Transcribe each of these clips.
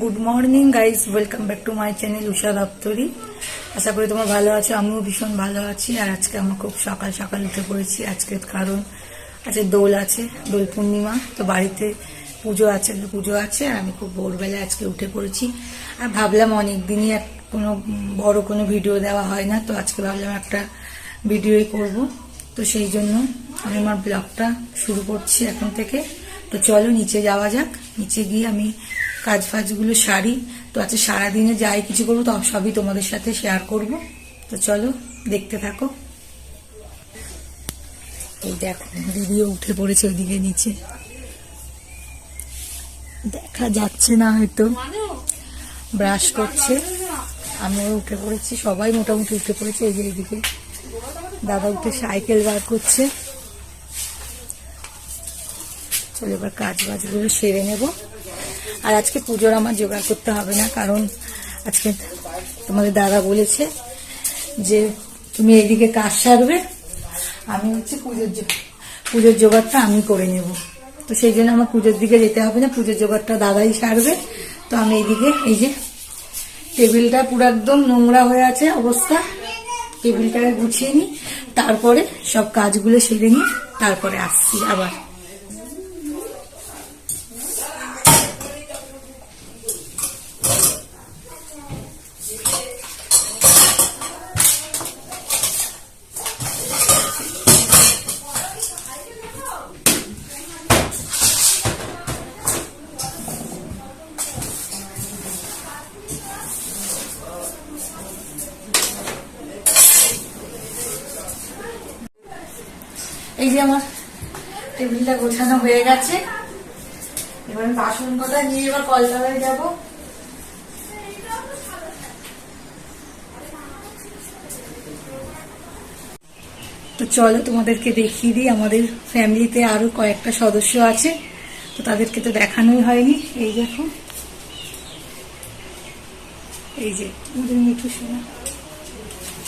Good morning guys welcome back to my channel Usha Daptari আশা করি তোমার ভালো আছো, আমিও ভীষণ ভালো আছি। আর আজকে আমরা খুব সকাল সকাল উঠে পড়েছি। আজকের কারণ আছে, দোল আছে, দোল পূর্ণিমা। তো বাড়িতে পুজো আছে পুজো আছে। আর আমি খুব ভোরবেলা আজকে উঠে পড়েছি। আর ভাবলাম অনেক দিনই এক কোনো বড় কোনো ভিডিও দেওয়া হয় না। তো আজকে ভাবলাম একটা ভিডিওই করব। তো সেই জন্য আমি আমার ব্লগটা শুরু করছি এখন থেকে। তো চলো নিচে যাওয়া যাক। নিচে গিয়ে আমি কাজ ফাজগুলো সারি। তো আচ্ছা সারাদিনে যাই কিছু করব, তো সবই তোমাদের সাথে শেয়ার করব। তো চলো, দেখতে থাকো। এই দেখো, দিদিও উঠে পড়েছে ওইদিকে নিচে। দেখা যাচ্ছে না হয়তো। ব্রাশ করছে। আমিও উঠে পড়েছি, সবাই মোটামুটি উঠে পড়েছে, এই যে এইদিকে। দাদা উঠে সাইকেল বার করছে। চলো এবার কাজ বাজগুলো সেরে নেব। আর আজকে পুজোর আমার জোগাড় করতে হবে না, কারণ আজকে তোমাদের দাদা বলেছে যে তুমি এইদিকে কাজ সারবে, আমি হচ্ছে পুজোর পুজোর জোগাড়টা আমি করে নেব। তো সেই জন্য আমার পুজোর দিকে যেতে হবে না, পুজোর জোগাড়টা দাদাই সারবে। তো আমি এইদিকে, এই যে টেবিলটা পুরো একদম নোংরা হয়ে আছে অবস্থা, টেবিলটাকে গুছিয়ে নিই, তারপরে সব কাজগুলো সেরে নিই তারপরে আসছি আবার। গোছানো হয়ে গেছে। এবার বাসন কটা নিয়ে এবার কলতলায় যাব। তো চলো তোমাদেরকে দেখিয়ে দিই, আমাদের ফ্যামিলিতে আরও কয়েকটা সদস্য আছে। তো তাদেরকে তো দেখানোই হয়নি। এই দেখো। এই যে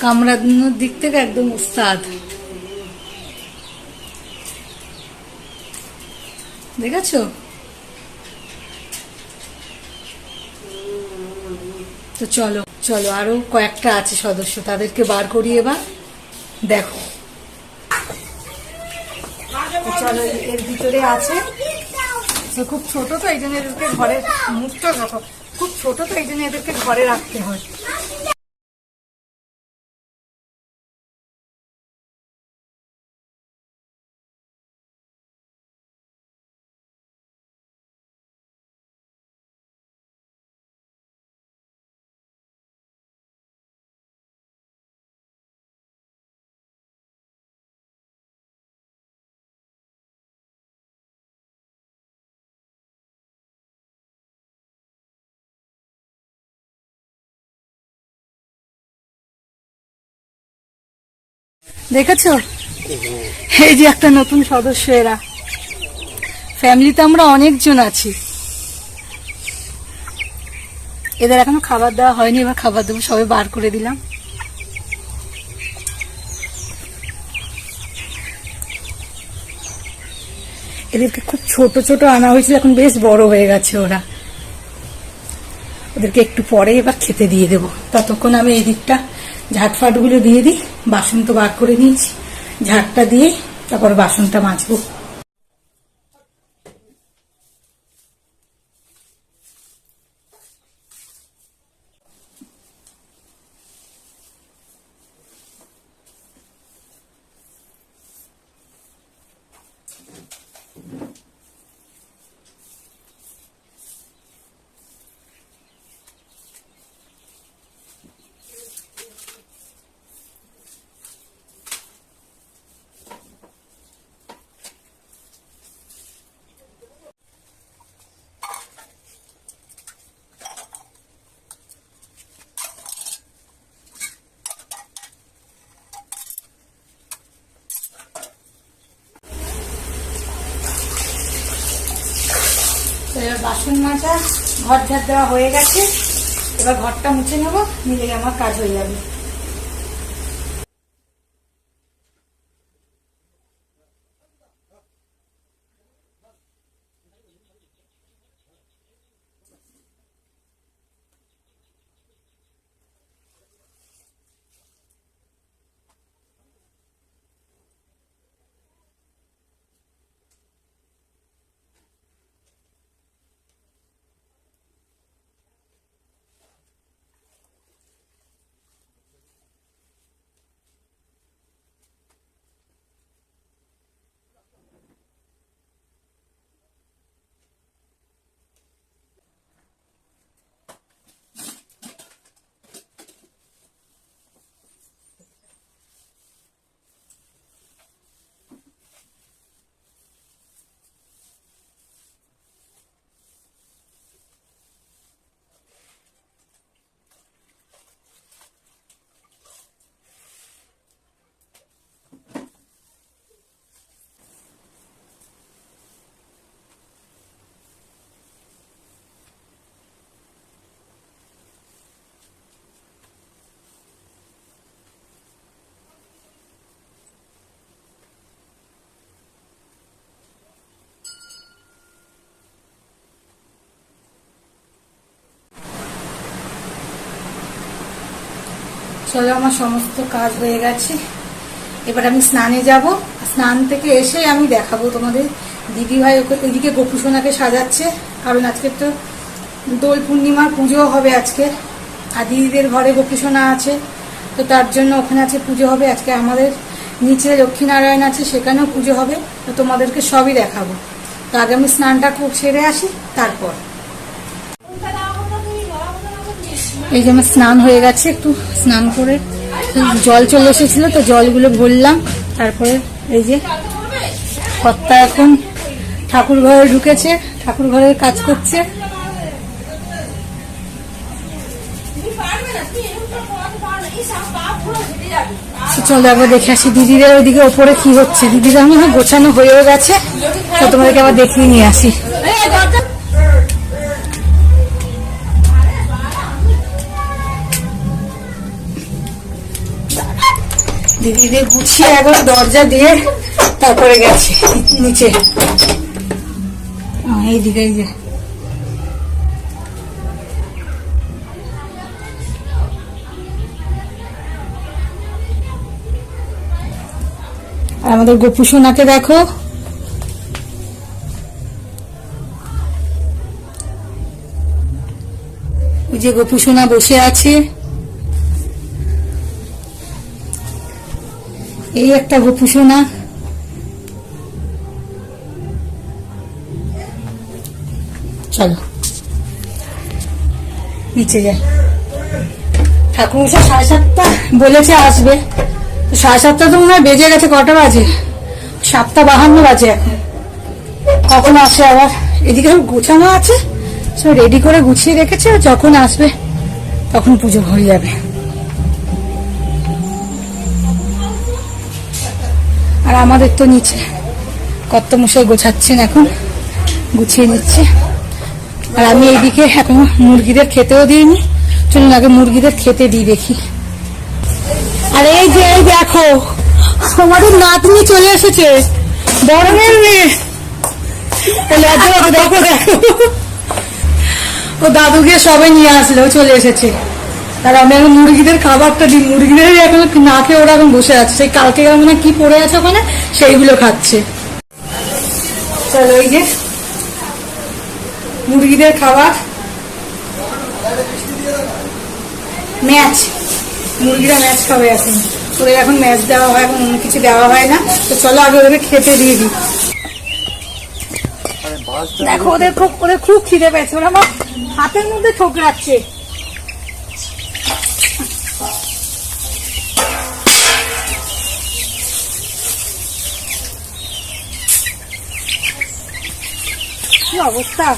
কামড়ানোর দিক থেকে একদম উস্তাদ দেখেছ? তো চলো চলো, আরও কয়েকটা আছে সদস্য, তাদেরকে বার করি এবার। দেখো। চলো এর ভিতরে আছে। খুব ছোট তো, এই জন্য এদেরকে ঘরে মুখটা খুব ছোট তো, এই জন্য এদেরকে ঘরে রাখতে হয়। দেখেছ? এই যে একটা নতুন সদস্য এরা। ফ্যামিলিতে আমরা অনেকজন আছি। এদের এখনও খাবার দেওয়া হয়নি এবার খাবার দেবো সবে বার করে দিলাম। এদেরকে খুব ছোট ছোট আনা হয়েছিল এখন বেশ বড় হয়ে গেছে ওরা। ওদেরকে একটু পরে এবার খেতে দিয়ে দেবো। ততক্ষণ আমি এই দিকটা ঝাটফাটগুলো দিয়ে দিই। বাসন তো বার করে নিয়েছি ঝাড়টা দিয়ে তারপর বাসনটা মাজবো। বাসন মাজা ঘর ঝাড় দেওয়া হয়ে গেছে। এবার ঘরটা মুছে নেব নিলে আমার কাজ হয়ে যাবে। চলো আমার সমস্ত কাজ হয়ে গেছে। এবার আমি স্নানে যাব। স্নান থেকে এসে আমি দেখাবো তোমাদের। দিদি ভাই ওকে ওইদিকে গোপুসোনাকে সাজাচ্ছে। কারণ আজকে তো দোল পূর্ণিমার পুজো হবে আজকে। আর দিদিদের ঘরে গোপুসোনা আছে। তো তার জন্য ওখানে আছে পুজো হবে। আজকে আমাদের নিচে লক্ষ্মীনারায়ণ আছে, সেখানেও পুজো হবে। তো তোমাদেরকে সবই দেখাবো। তো আগে আমি স্নানটা খুব সেরে আসি, তারপর। এই যে আমার স্নান হয়ে গেছে, একটু স্নান করে জল চলে এসেছিল, তো জলগুলো ভরলাম, তারপরে এই যে কর্তা এখন ঠাকুর ঘরে ঢুকেছে, ঠাকুর ঘরের কাজ করছে। চলো একবার দেখে আসি দিদিদের, ওইদিকে ওপরে কি হচ্ছে। দিদিরা মনে হয় গোছানো হয়েও গেছে, তো তোমাদেরকে আবার দেখিয়ে নিয়ে আসি। দিদিদের গুছিয়ে একবার দরজা দিয়ে তারপরে গেছে, নিচে। এইদিকে, এই যে। আর আমাদের গোপু সোনাকে দেখো। ওই যে গোপু সোনা বসে আছে। এই একটা গোপু সোনা চলো। নিচে যাই। ঠাকুর সাড়ে সাতটা বলেছে আসবে। সাড়ে সাতটা তো মনে হয় বেজে গেছে, কটা বাজে? সাতটা বাহান্ন বাজে এখন। কখন আসে আবার? এদিকে সব গোছানো আছে, সব রেডি করে গুছিয়ে রেখেছে, যখন আসবে তখন পুজো হয়ে যাবে। আমাদের তো নিচে। কত মশাই গোছাচ্ছেন এখন। গুছিয়ে নিচ্ছে। আর আমি এইদিকে এখন মুরগিদের খেতেও দিইনি। চলুন আগে মুরগিদের খেতে দিই দেখি। আর এই যে, এই দেখো, আমাদের নাতনি চলে এসেছে। বরণের মেয়ে। দেখো দেখো ও দাদুকে সবাই নিয়ে আসলো, ও চলে এসেছে। আর আমি এখন মুরগিদের খাবারটা দিই। মুরগিদের এখন না খেয়ে ওরা এখন বসে আছে। সেই কালকে মানে কি পড়ে আছে ওখানে, সেইগুলো খাচ্ছে। চলো এই যে, মুরগিদের খাবার। ম্যাচ। মুরগিরা ম্যাচ খাবে এখন। ওদের এখন ম্যাচ দেওয়া হয়, এখন অন্য কিছু দেওয়া হয় না। তো চলো আগে ওদের খেতে দিয়ে দিই। দেখো, ওদের খুব ওদের খুব খিদে পেয়েছে। ওরা আমার হাতের মধ্যে ঠোকরাচ্ছে। অবস্থা?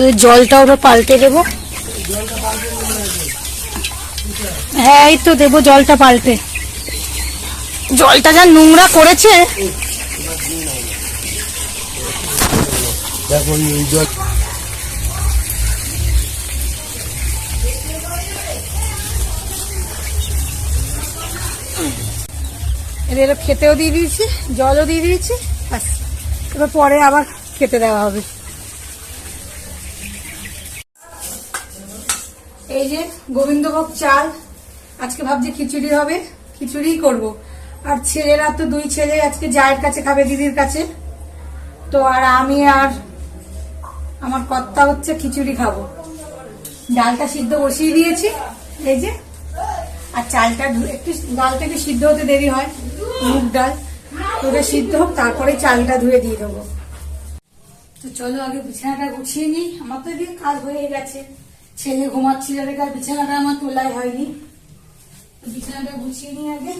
এদের জলটা ওরা পাল্টে দেবো। হ্যাঁ এই তো দেবো জলটা পাল্টে। জলটা যা নোংরা করেছে। এদের খেতেও দিয়ে দিয়েছি, জলও দিয়ে দিয়েছি, ব্যাস। এবার পরে আবার খেতে দেওয়া হবে। এই যে গোবিন্দভোগ চাল, আজকে ভাবছি খিচুড়ি হবে, খিচুড়িই করব। আর ছেলেরা তো দুই ছেলে, আজকে জায়ের কাছে খাবে দিদির কাছে। তো আর আমি আর আমার কর্তা হচ্ছে খিচুড়ি খাব। ডালটা সিদ্ধ বসিয়ে দিয়েছি, এই যে আর চালটা একটু ডালটা একটু সিদ্ধ হতে দেরি হয়, মুগ ডাল। ওটা সিদ্ধ হোক, তারপরে চালটা ধুয়ে দিয়ে দেবো। তো চলো আগে বিছানাটা গুছিয়ে নিই। আমার তো এদিকে কাজ হয়ে গেছে। ছেলে ঘুমাচ্ছিল বিছানাটা আমার তোলাই হয়নি। বিছানাটা গুছিয়ে নিই আগে।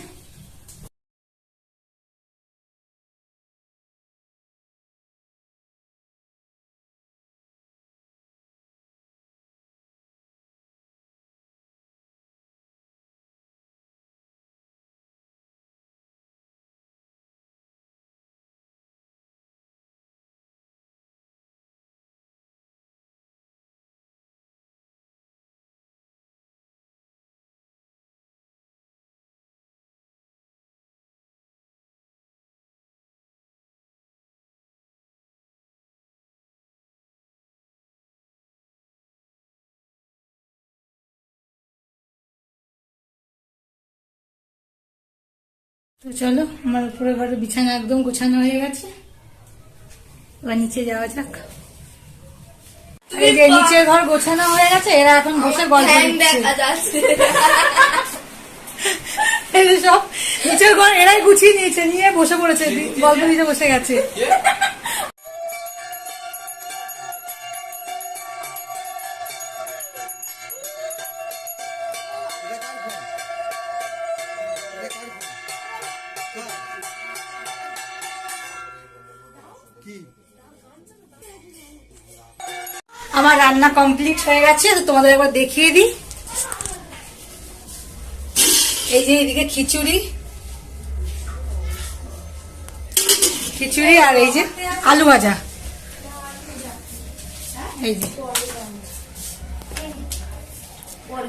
তো চলো আমার উপরে ঘরে বিছানা একদম গোছানো হয়ে গেছে। এবার নিচে যাওয়া যাক। এই যে নিচের ঘর গোছানো হয়ে গেছে এরা এখন বসে গল্প সব নিচের ঘর এরাই গুছিয়ে নিয়েছে নিয়ে বসে পড়েছে গল্প নিচে বসে গেছে। রান্না কমপ্লিট হয়ে গেছে, তো তোমাদের একবার দেখিয়ে দিই। এই যে এদিকে খিচুড়ি। খিচুড়ি আর এই যে আলু ভাজা। এই যে।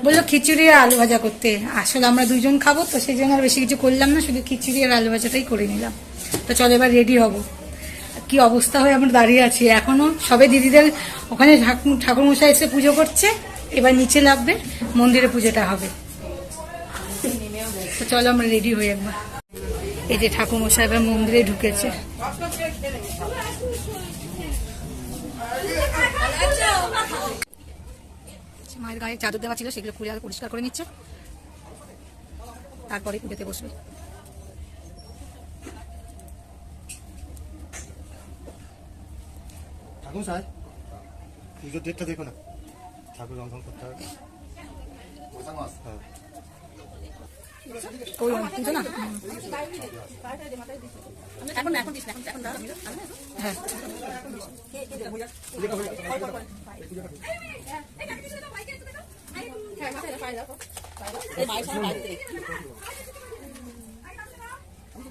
বলল খিচুড়ি আর আলু ভাজা করতে। আসলে আমরা দুজন খাব, তো সেই জন্য আর বেশি কিছু করলাম না, শুধু খিচুড়ি আর আলু ভাজাটাই করে নিলাম। তো চলো এবার রেডি হব। কি অবস্থা হয়ে আমরা দাঁড়িয়ে আছি। এখনও সবে দিদিদের ওখানে ঠাকুর ঠাকুরমশাই এসে পুজো করছে। এবার নিচে নামবে, মন্দিরে পুজোটা হবে। চলো আমরা রেডি হই একবার। এই যে ঠাকুরমশাই এবার মন্দিরে ঢুকেছে। মায়ের গায়ে চাদর দেওয়া ছিল, সেগুলো খুলে আগে পরিষ্কার করে নিচ্ছে। তারপরে পুজোতে বসবে। ঠাকুর সাহেব পুজোর ডেটটা দেখো না। ঠাকুর রন্ধন করতে হবে। হ্যাঁ। ওই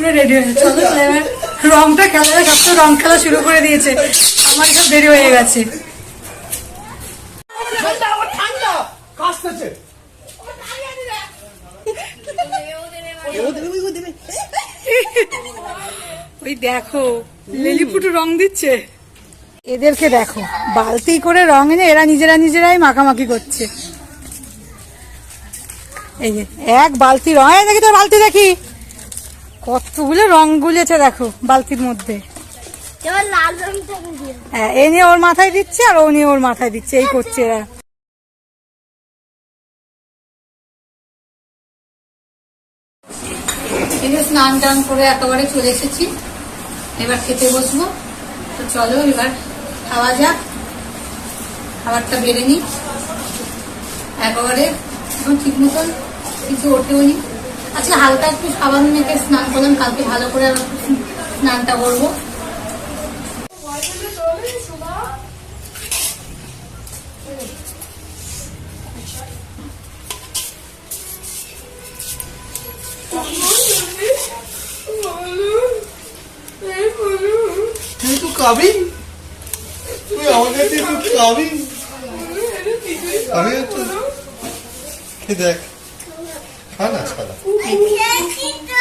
পুরো রেডি। চলো এবার রংটা খেলা সব তো রং খেলা শুরু করে দিয়েছে। আমার সব দেরি হয়ে গেছে। ওই দেখো লিলিপুটু রং দিচ্ছে। এদেরকে দেখো বালতি করে রং এনে এরা নিজেরা নিজেরাই মাখামাখি করছে। এই যে এক বালতি রং। দেখি তোর বালতি দেখি। কতগুলো রং গুলেছে দেখো বালতির মধ্যে। এবার লাল রংটা দিয়ে হ্যাঁ এ নিয়ে ওর মাথায় দিচ্ছে আর ও নিয়ে ওর মাথায় দিচ্ছে এই করছে এরা। এই স্নান টান করে একেবারে চলে এসেছি। এবার খেতে বসবো। তো চলো এবার খাওয়া যাক। খাবারটা বেড়ে নিই একেবারে এখন ঠিক মতন কিছু ওঠেও নি। আজকে হালকা একটু সাবান মেখে স্নান করলাম কালকে ভালো করে স্নানটা করব। তুই তো দেখ। খা না সাদা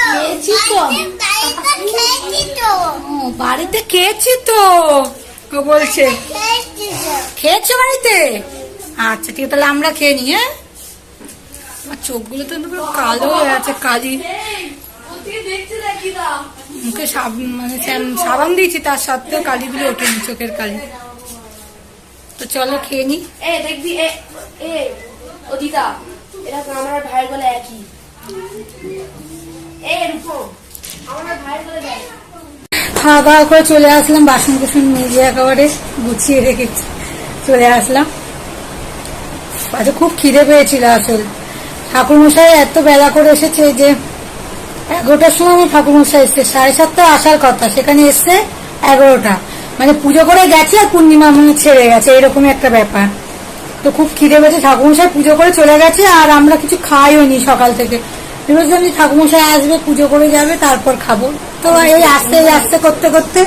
খেয়েছি বাড়িতে খেয়েছি তো। ও বলছে? খেয়েছি বাড়িতে? আচ্ছা ঠিক আছে তাহলে আমরা খেয়ে নিই হ্যাঁ? আমার চোখগুলো তো পুরো কালো হয়ে আছে কালি। মুখে মানে সাবান দিয়েছি তার সত্ত্বেও কালিগুলো ওঠেনি চোখের কালি। তো চলো খেয়ে নিই। এ দেখবি এ এ ও দিদা। আমার ভাইয়ের বলে একই। আমার ভাইয়ের বলে খাওয়া দাওয়া করে চলে আসলাম, বাসন কুসন নিজে একেবারে গুছিয়ে রেখেছি চলে আসলাম। আচ্ছা খুব খিদে পেয়েছিল আসল। ঠাকুরমশাই এত বেলা করে এসেছে যে এগারোটার সময় আমার ঠাকুরমশাই এসছে। সাড়ে সাতটা আসার কথা, সেখানে এসছে এগারোটা। মানে পুজো করে গেছে আর পূর্ণিমা মনে ছেড়ে গেছে, এরকমই একটা ব্যাপার। তো খুব খিদে পেয়েছে, ঠাকুরমশাই পুজো করে চলে গেছে, আর আমরা কিছু খাইও নি সকাল থেকে। ভেবেছিলাম ঠাকুমশাই আসবে, পুজো করে যাবে, তারপর খাব। তো এই আস্তে আস্তে করতে করতে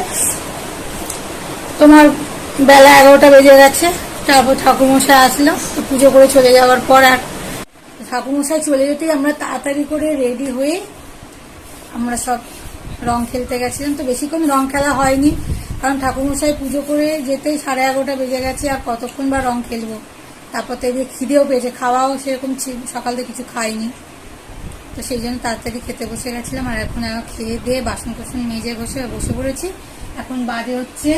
তোমার বেলা এগারোটা বেজে গেছে, তারপর ঠাকুমশাই আসলো, তো পুজো করে চলে যাওয়ার পর আর ঠাকুমশাই চলে যেতেই আমরা তাড়াতাড়ি করে রেডি হয়ে আমরা সব রং খেলতে গেছিলাম। তো বেশিক্ষণ রং খেলা হয়নি, কারণ ঠাকুরমশাই পুজো করে যেতেই সাড়ে এগারোটা বেজে গেছে, আর কতক্ষণ বা রং খেলব? তারপর তো এদিকে খিদেও পেয়েছে, খাওয়াও সেরকম সকাল থেকে কিছু খাইনি। তো সেই জন্য তাড়াতাড়ি খেতে বসে গেছিলাম আর এখন আমার খেয়ে দিয়ে বাসন কোসন মেজে বসে বসে পড়েছি। এখন বাজে হচ্ছে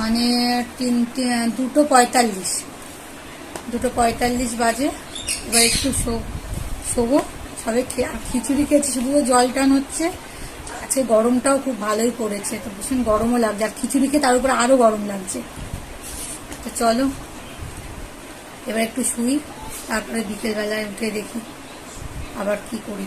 মানে তিনটে, দুটো পঁয়তাল্লিশ। দুটো পঁয়তাল্লিশ বাজে। এবার একটু শোবো। সবে খিচুড়ি খেয়েছি, শুধু জল টান হচ্ছে। আজকে গরমটাও খুব ভালোই পড়েছে। তো ভীষণ গরমও লাগছে। আর খিচুড়ি খেয়ে তার উপরে আরও গরম লাগছে। তো চলো, এবার একটু শুই, তারপরে বিকেলবেলায় উঠে দেখি আবার কি করি।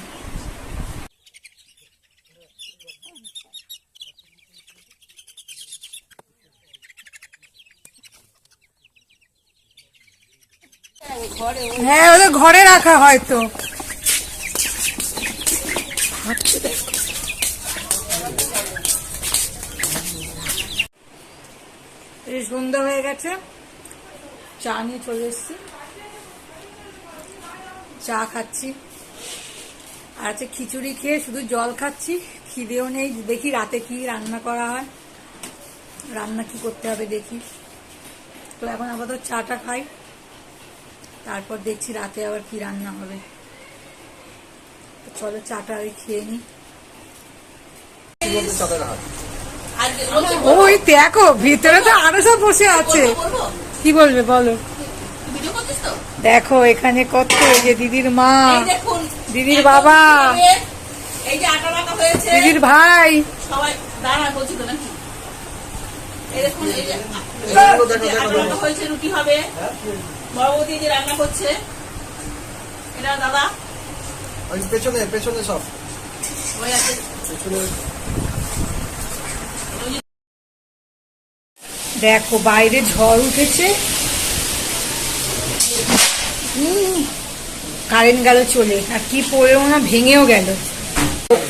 হ্যাঁ ওদের ঘরে রাখা হয়তো সন্ধ্যা হয়ে গেছে। চা নিয়ে চলে এসছি। চা খাচ্ছি। আর আছে খিচুড়ি খেয়ে শুধু জল খাচ্ছি, খিদেও নেই। দেখি রাতে কি রান্না করা হয়। রান্না কি করতে হবে দেখি। তো এখন আপাতত চাটা খাই। তারপর দেখছি রাতে আবার কি রান্না হবে। চলো চাটা ওই খেয়ে নি ওই দেখো ভিতরে তো আরও সব বসে আছে। কি বলবে বলো। দেখো এখানে কত এই যে দিদির মা দিদির বাবা এই যে আটা মাখা হয়েছে। দিদির ভাই। সবাই দাঁড়া বলছি তো নাকি? এই দেখুন এই যে এই যে আটা মাখা হয়েছে রুটি হবে। বড় যে রান্না করছে। এটা দাদা? পেছনে পেছনে সব। ওই আছে। দেখো বাইরে ঝড় উঠেছে। কারেন্ট গেল চলে। আর কি পড়েও না ভেঙেও গেল।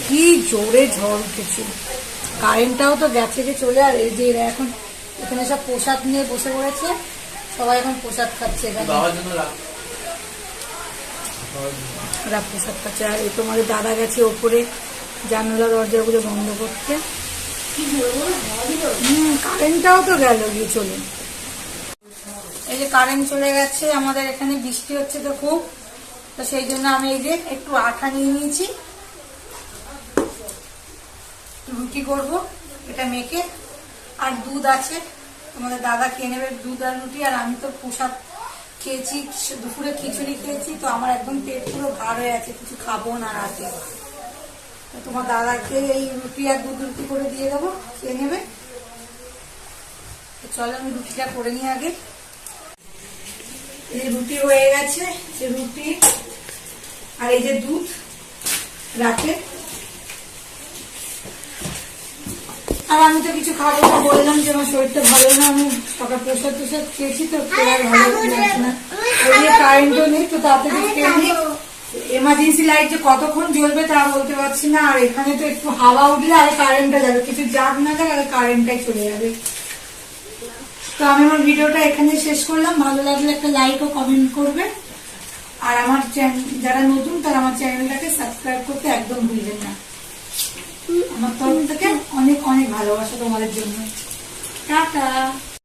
কি জোরে ঝড় উঠেছে। কারেন্টটাও তো গেছে যে চলে আর এই যে এরা এখন এখানে সব প্রসাদ নিয়ে বসে পড়েছে। সবাই এখন প্রসাদ খাচ্ছে এখানে। ওরা প্রসাদ খাচ্ছে। আর এই তোমাদের দাদা গেছে ওপরে জানালা দরজাগুলো বন্ধ করতে। হুম কারেন্টটাও তো গেল গিয়ে চলে এই যে কারেন্ট চলে গেছে, আমাদের এখানে বৃষ্টি হচ্ছে তো খুব। তো সেই জন্য আমি এই যে একটু আঠা নিয়ে নিয়েছি। রুটি করব, এটা মেখে। আর দুধ আছে তোমাদের দাদা খেয়ে নেবে দুধ আর রুটি, আর আমি তো প্রসাদ খেয়েছি, দুপুরে খিচুড়ি খেয়েছি, তো আমার একদম পেট পুরো ভার হয়ে আছে, কিছু খাব না রাতে। তোমার দাদাকে এই রুটি আর দুধ রুটি করে দিয়ে দেবো খেয়ে নেবে। চলো আমি রুটিটা করে নিই আগে। এই রুটি হয়ে গেছে যে রুটি আর এই যে দুধ রাতে আর আমি তো কিছু খাব না বললাম যে আমার শরীরটা ভালো না আমি সকাল প্রসাদ প্রসাদ খেয়েছি তো ভালো লাগছে না। কারেন্টও নেই তো তাড়াতাড়ি খেয়ে নিই। এমার্জেন্সি লাইট যে কতক্ষণ জ্বলবে তা বলতে পারছি না। আর এখানে তো একটু হাওয়া উঠলে আর কারেন্টটা যাবে। কিছু যাক না যাক, আর কারেন্টটাই চলে যাবে। তো আমি আমার ভিডিওটা এখানে শেষ করলাম। ভালো লাগলে একটা লাইক ও কমেন্ট করবে। আর আমার যারা নতুন, তারা আমার চ্যানেলটাকে সাবস্ক্রাইব করতে একদম ভুলবেন না। আমার তরফ থেকে অনেক অনেক ভালোবাসা তোমাদের জন্য। টাটা!